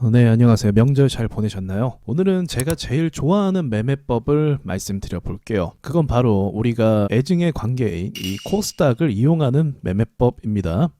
어, 네, 안녕하세요. 명절 잘 보내셨나요? 오늘은 제가 제일 좋아하는 매매법을 말씀드려 볼게요. 그건 바로 우리가 애증의 관계인 이 코스닥을 이용하는 매매법입니다.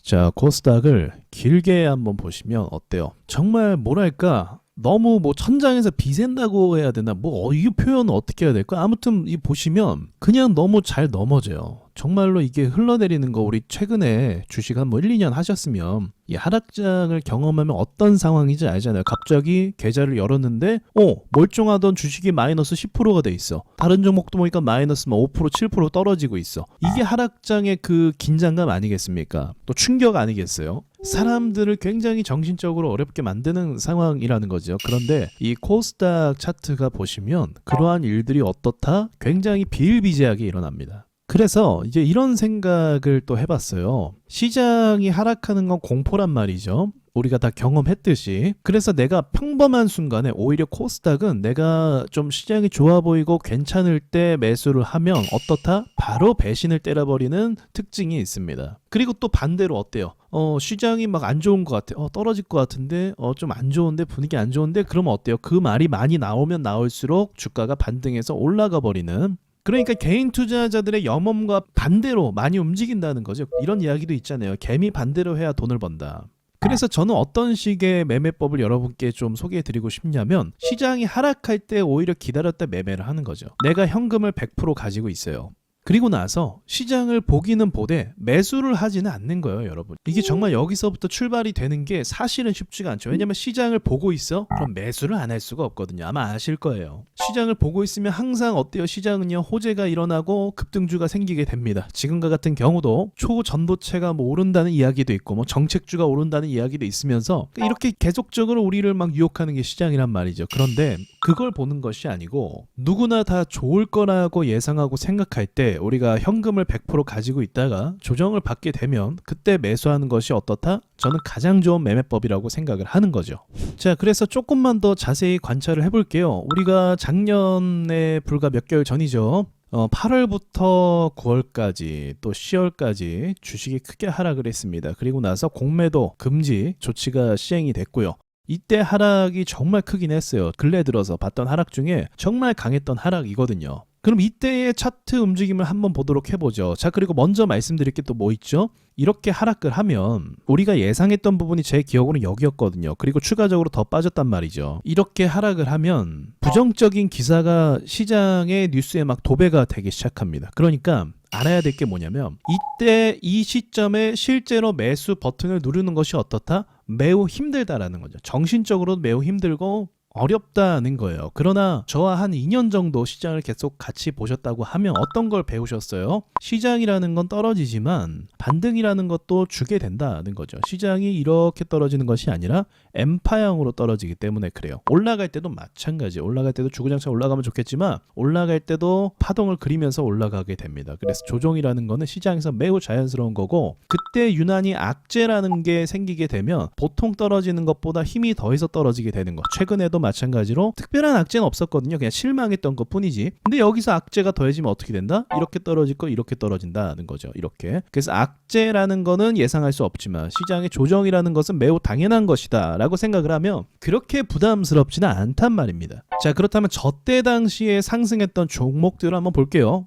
자, 코스닥을 길게 한번 보시면 어때요? 정말 뭐랄까? 너무 뭐 천장에서 비샌다고 해야 되나? 뭐 어, 이 표현은 어떻게 해야 될까? 아무튼 이 보시면 그냥 너무 잘 넘어져요. 정말로 이게 흘러내리는 거 우리 최근에 주식 한 뭐 1, 2년 하셨으면 이 하락장을 경험하면 어떤 상황인지 알잖아요. 갑자기 계좌를 열었는데 어, 멀쩡하던 주식이 마이너스 10%가 돼 있어. 다른 종목도 보니까 마이너스 뭐 5%, 7% 떨어지고 있어. 이게 하락장의 그 긴장감 아니겠습니까? 또 충격 아니겠어요? 사람들을 굉장히 정신적으로 어렵게 만드는 상황이라는 거죠. 그런데 이 코스닥 차트가 보시면 그러한 일들이 어떻다? 굉장히 비일비재하게 일어납니다. 그래서 이제 이런 생각을 또 해봤어요. 시장이 하락하는 건 공포란 말이죠. 우리가 다 경험했듯이. 그래서 내가 평범한 순간에 오히려 코스닥은 내가 좀 시장이 좋아 보이고 괜찮을 때 매수를 하면 어떻다? 바로 배신을 때려버리는 특징이 있습니다. 그리고 또 반대로 어때요? 어, 시장이 막 안 좋은 것 같아. 어, 떨어질 것 같은데, 어, 좀 안 좋은데, 분위기 안 좋은데, 그러면 어때요? 그 말이 많이 나오면 나올수록 주가가 반등해서 올라가 버리는 그러니까 개인 투자자들의 염원과 반대로 많이 움직인다는 거죠. 이런 이야기도 있잖아요. 개미 반대로 해야 돈을 번다. 그래서 저는 어떤 식의 매매법을 여러분께 좀 소개해 드리고 싶냐면 시장이 하락할 때 오히려 기다렸다 매매를 하는 거죠. 내가 현금을 100% 가지고 있어요. 그리고 나서 시장을 보기는 보되 매수를 하지는 않는 거예요, 여러분. 이게 정말 여기서부터 출발이 되는 게 사실은 쉽지가 않죠. 왜냐면 시장을 보고 있어? 그럼 매수를 안 할 수가 없거든요. 아마 아실 거예요. 시장을 보고 있으면 항상 어때요? 시장은요, 호재가 일어나고 급등주가 생기게 됩니다. 지금과 같은 경우도 초전도체가 뭐 오른다는 이야기도 있고, 뭐 정책주가 오른다는 이야기도 있으면서 이렇게 계속적으로 우리를 막 유혹하는 게 시장이란 말이죠. 그런데 그걸 보는 것이 아니고 누구나 다 좋을 거라고 예상하고 생각할 때 우리가 현금을 100% 가지고 있다가 조정을 받게 되면 그때 매수하는 것이 어떻다? 저는 가장 좋은 매매법이라고 생각을 하는 거죠. 자, 그래서 조금만 더 자세히 관찰을 해볼게요. 우리가 작년에 불과 몇 개월 전이죠. 어, 8월부터 9월까지 또 10월까지 주식이 크게 하락을 했습니다. 그리고 나서 공매도 금지 조치가 시행이 됐고요. 이때 하락이 정말 크긴 했어요. 근래 들어서 봤던 하락 중에 정말 강했던 하락이거든요. 그럼 이때의 차트 움직임을 한번 보도록 해보죠. 자, 그리고 먼저 말씀드릴 게 또 뭐 있죠? 이렇게 하락을 하면 우리가 예상했던 부분이 제 기억으로는 여기였거든요. 그리고 추가적으로 더 빠졌단 말이죠. 이렇게 하락을 하면 부정적인 기사가 시장의 뉴스에 막 도배가 되기 시작합니다. 그러니까 알아야 될 게 뭐냐면 이때 이 시점에 실제로 매수 버튼을 누르는 것이 어떻다? 매우 힘들다라는 거죠. 정신적으로 매우 힘들고 어렵다는 거예요. 그러나 저와 한 2년 정도 시장을 계속 같이 보셨다고 하면 어떤 걸 배우셨어요? 시장이라는 건 떨어지지만 반등이라는 것도 주게 된다는 거죠. 시장이 이렇게 떨어지는 것이 아니라 엠파형으로 떨어지기 때문에 그래요. 올라갈 때도 마찬가지. 올라갈 때도 주구장창 올라가면 좋겠지만 올라갈 때도 파동을 그리면서 올라가게 됩니다. 그래서 조종이라는 거는 시장에서 매우 자연스러운 거고 그때 유난히 악재라는 게 생기게 되면 보통 떨어지는 것보다 힘이 더해서 떨어지게 되는 거. 최근에도 마찬가지로 특별한 악재는 없었거든요. 그냥 실망했던 것 뿐이지. 근데 여기서 악재가 더해지면 어떻게 된다? 이렇게 떨어질 거 이렇게 떨어진다는 거죠. 이렇게. 그래서 악재라는 거는 예상할 수 없지만 시장의 조정이라는 것은 매우 당연한 것이다. 라고 생각을 하면 그렇게 부담스럽지는 않단 말입니다. 자, 그렇다면 저때 당시에 상승했던 종목들을 한번 볼게요.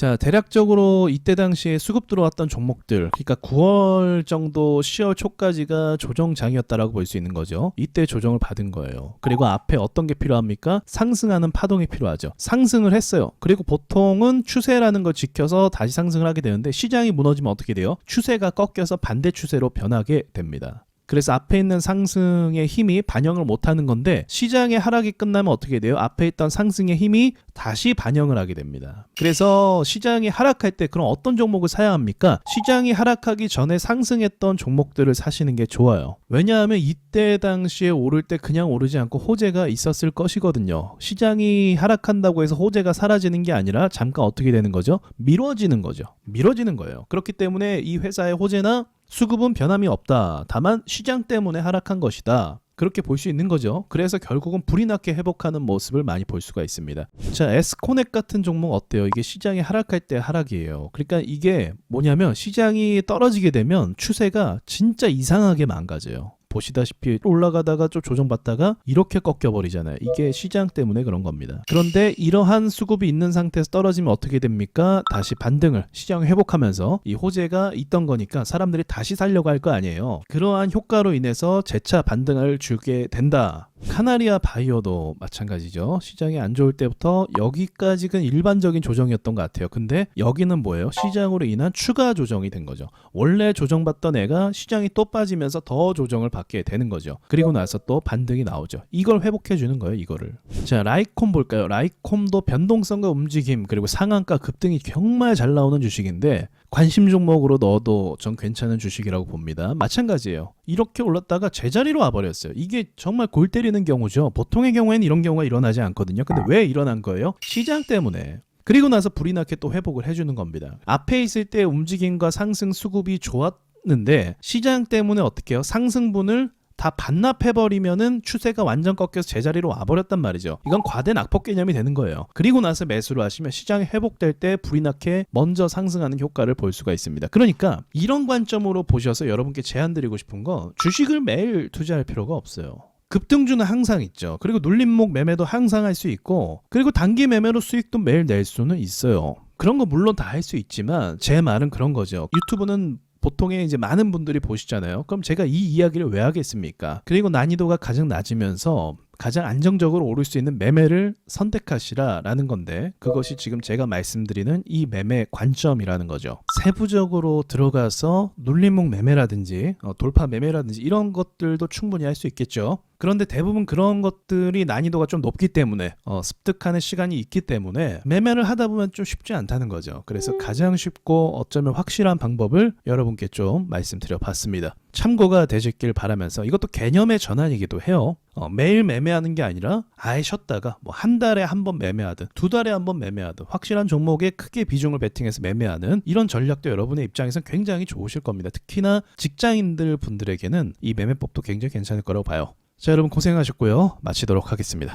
자, 대략적으로 이때 당시에 수급 들어왔던 종목들, 그러니까 9월 정도 10월 초까지가 조정장이었다라고 볼 수 있는 거죠. 이때 조정을 받은 거예요. 그리고 앞에 어떤 게 필요합니까? 상승하는 파동이 필요하죠. 상승을 했어요. 그리고 보통은 추세라는 걸 지켜서 다시 상승을 하게 되는데 시장이 무너지면 어떻게 돼요? 추세가 꺾여서 반대 추세로 변하게 됩니다. 그래서 앞에 있는 상승의 힘이 반영을 못하는 건데 시장의 하락이 끝나면 어떻게 돼요? 앞에 있던 상승의 힘이 다시 반영을 하게 됩니다. 그래서 시장이 하락할 때 그럼 어떤 종목을 사야 합니까? 시장이 하락하기 전에 상승했던 종목들을 사시는 게 좋아요. 왜냐하면 이때 당시에 오를 때 그냥 오르지 않고 호재가 있었을 것이거든요. 시장이 하락한다고 해서 호재가 사라지는 게 아니라 잠깐 어떻게 되는 거죠? 미뤄지는 거죠. 미뤄지는 거예요. 그렇기 때문에 이 회사의 호재나 수급은 변함이 없다. 다만 시장 때문에 하락한 것이다. 그렇게 볼 수 있는 거죠. 그래서 결국은 불이 나게 회복하는 모습을 많이 볼 수가 있습니다. 자, 에스코넥 같은 종목 어때요? 이게 시장이 하락할 때 하락이에요. 그러니까 이게 뭐냐면 시장이 떨어지게 되면 추세가 진짜 이상하게 망가져요. 보시다시피 올라가다가 좀 조정받다가 이렇게 꺾여버리잖아요. 이게 시장 때문에 그런 겁니다. 그런데 이러한 수급이 있는 상태에서 떨어지면 어떻게 됩니까? 다시 반등을 시장 회복하면서 이 호재가 있던 거니까 사람들이 다시 살려고 할 거 아니에요. 그러한 효과로 인해서 재차 반등을 주게 된다. 카나리아 바이오도 마찬가지죠. 시장이 안 좋을 때부터 여기까지는 일반적인 조정이었던 것 같아요. 근데 여기는 뭐예요? 시장으로 인한 추가 조정이 된 거죠. 원래 조정받던 애가 시장이 또 빠지면서 더 조정을 받게 되는 거죠. 그리고 나서 또 반등이 나오죠. 이걸 회복해 주는 거예요, 이거를. 자, 라이콤 볼까요? 라이콤도 변동성과 움직임 그리고 상한가 급등이 정말 잘 나오는 주식인데 관심 종목으로 넣어도 전 괜찮은 주식이라고 봅니다. 마찬가지예요. 이렇게 올랐다가 제자리로 와버렸어요. 이게 정말 골 때리는 경우죠. 보통의 경우에는 이런 경우가 일어나지 않거든요. 근데 왜 일어난 거예요? 시장 때문에. 그리고 나서 불이 나게 또 회복을 해주는 겁니다. 앞에 있을 때 움직임과 상승 수급이 좋았는데 시장 때문에 어떻게 해요? 상승분을 다 반납해버리면은 추세가 완전 꺾여서 제자리로 와버렸단 말이죠. 이건 과대 낙폭 개념이 되는 거예요. 그리고 나서 매수를 하시면 시장이 회복될 때 불이 나게 먼저 상승하는 효과를 볼 수가 있습니다. 그러니까 이런 관점으로 보셔서 여러분께 제안드리고 싶은 건 주식을 매일 투자할 필요가 없어요. 급등주는 항상 있죠. 그리고 눌림목 매매도 항상 할 수 있고, 그리고 단기 매매로 수익도 매일 낼 수는 있어요. 그런 거 물론 다 할 수 있지만 제 말은 그런 거죠. 유튜브는 보통의 이제 많은 분들이 보시잖아요. 그럼 제가 이 이야기를 왜 하겠습니까? 그리고 난이도가 가장 낮으면서 가장 안정적으로 오를 수 있는 매매를 선택하시라라는 건데 그것이 지금 제가 말씀드리는 이 매매 관점이라는 거죠. 세부적으로 들어가서 눌림목 매매라든지 어, 돌파 매매라든지 이런 것들도 충분히 할 수 있겠죠. 그런데 대부분 그런 것들이 난이도가 좀 높기 때문에 어, 습득하는 시간이 있기 때문에 매매를 하다 보면 좀 쉽지 않다는 거죠. 그래서 가장 쉽고 어쩌면 확실한 방법을 여러분께 좀 말씀드려 봤습니다. 참고가 되셨길 바라면서 이것도 개념의 전환이기도 해요. 어, 매일 매매하는 게 아니라 아예 쉬었다가 뭐 한 달에 한 번 매매하든 두 달에 한 번 매매하든 확실한 종목에 크게 비중을 베팅해서 매매하는 이런 전략도 여러분의 입장에서 굉장히 좋으실 겁니다. 특히나 직장인들 분들에게는 이 매매법도 굉장히 괜찮을 거라고 봐요. 자 여러분 고생하셨고요. 마치도록 하겠습니다.